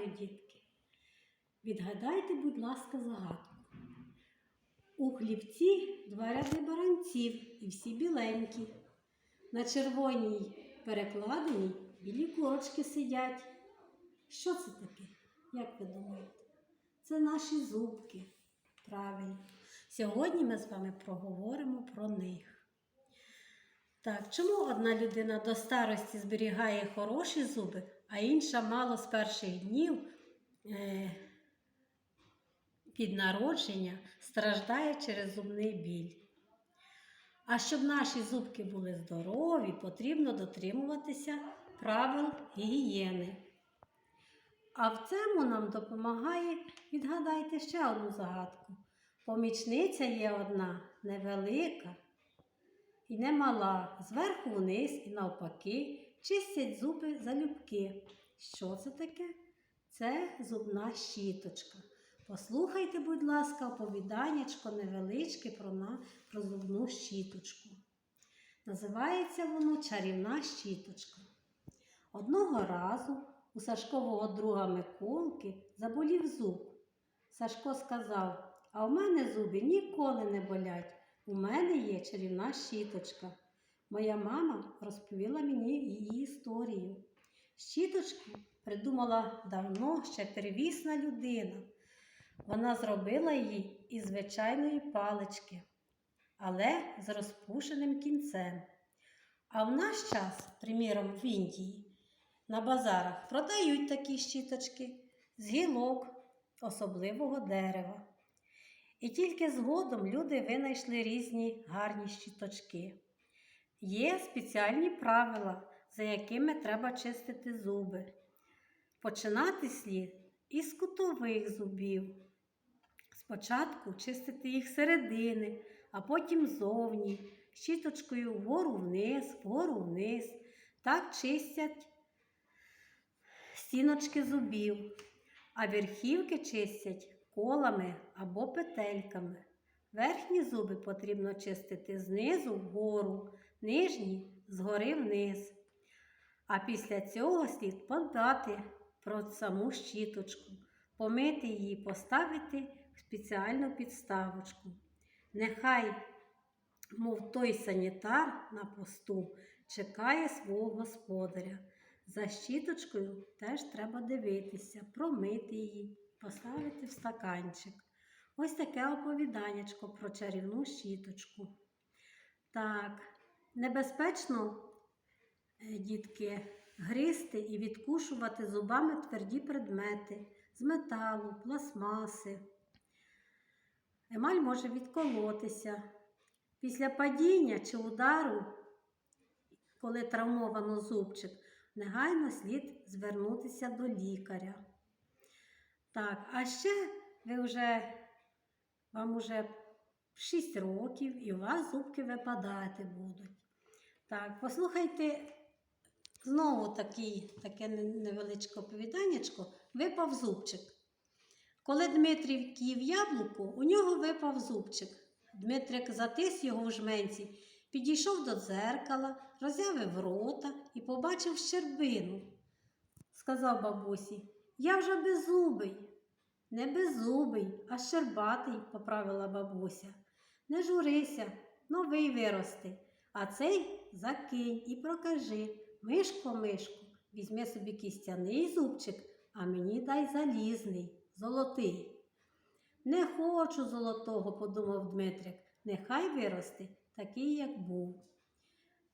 Відгадаю, дітки. Відгадайте, будь ласка, загадку. У хлівці два ряди баранців і всі біленькі. На червоній перекладині білі курочки сидять. Що це таке? Як ви думаєте? Це наші зубки. Правильно. Сьогодні ми з вами проговоримо про них. Так, чому одна людина до старості зберігає хороші зуби, а інша мало з перших днів е, від народження страждає через зубний біль? А щоб наші зубки були здорові, потрібно дотримуватися правил гігієни. А в цьому нам допомагає, відгадайте ще одну загадку. Помічниця є одна невелика і немала, зверху вниз і навпаки, чистять зуби залюбки. Що це таке? Це зубна щіточка. Послухайте, будь ласка, оповіданнячко невеличке про, на, про зубну щіточку. Називається воно чарівна щіточка. Одного разу у Сашкового друга Миколки заболів зуб. Сашко сказав: А в мене зуби ніколи не болять. У мене є чарівна щіточка. Моя мама розповіла мені її історію. Щіточку придумала давно ще первісна людина. Вона зробила її із звичайної палички, але з розпушеним кінцем. А в наш час, приміром, в Індії, на базарах продають такі щіточки з гілок особливого дерева. І тільки згодом люди винайшли різні гарні щіточки. Є спеціальні правила, за якими треба чистити зуби. Починати слід із кутових зубів. Спочатку чистити їх середини, а потім зовні, щіточкою вгору вниз, вгору вниз. Так чистять стіночки зубів, а верхівки чистять колами або петельками. Верхні зуби потрібно чистити знизу вгору, нижні згори вниз. А після цього слід подбати про саму щіточку, помити її, поставити в спеціальну підставочку. Нехай, мов той санітар на посту, чекає свого господаря. За щіточкою теж треба дивитися, промити її, поставити в стаканчик. Ось таке оповіданнячко про чарівну щіточку. Так, небезпечно, е, дітки, гризти і відкушувати зубами тверді предмети з металу, пластмаси. Емаль може відколотися. Після падіння чи удару, коли травмовано зубчик, негайно слід звернутися до лікаря. Так, а ще ви вже, вам вже 6 років і у вас зубки випадати будуть. Так, послухайте знову такий, таке невеличке оповіданнячко. Випав зубчик. Коли Дмитрів їв яблуко, у нього випав зубчик. Дмитрик затис його в жменці, підійшов до дзеркала, роззявив рота і побачив щербину. Сказав бабусі, я вже беззубий. Не беззубий, а щербатий, поправила бабуся. Не журися, новий вирости, а цей закинь і прокажи. Мишко, мишко, візьми собі кістяний зубчик, а мені дай залізний, золотий. Не хочу золотого, подумав Дмитрик, нехай виросте такий, як був.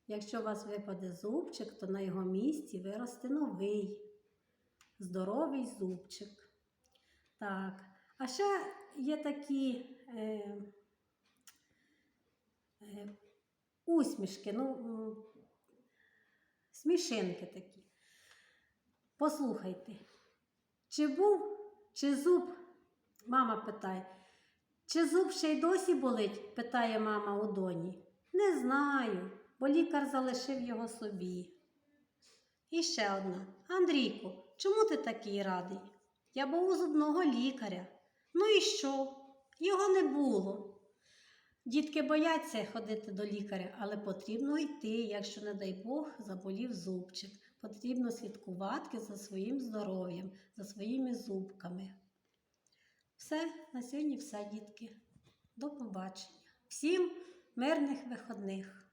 Якщо у вас випаде зубчик, то на його місці виросте новий, здоровий зубчик. Так, а ще є такі е, е, усмішки, ну, смішинки такі. Послухайте, чи був, чи зуб, мама питає, чи зуб ще й досі болить? питає мама у доні. Не знаю, бо лікар залишив його собі. І ще одна. Андрійку, чому ти такий радий? Я був у зубного лікаря. Ну і що? Його не було. Дітки бояться ходити до лікаря, але потрібно йти, якщо, не дай Бог, заболів зубчик. потрібно слідкувати за своїм здоров'ям, за своїми зубками. Все, на сьогодні все, дітки. До побачення. Всім мирних виходних!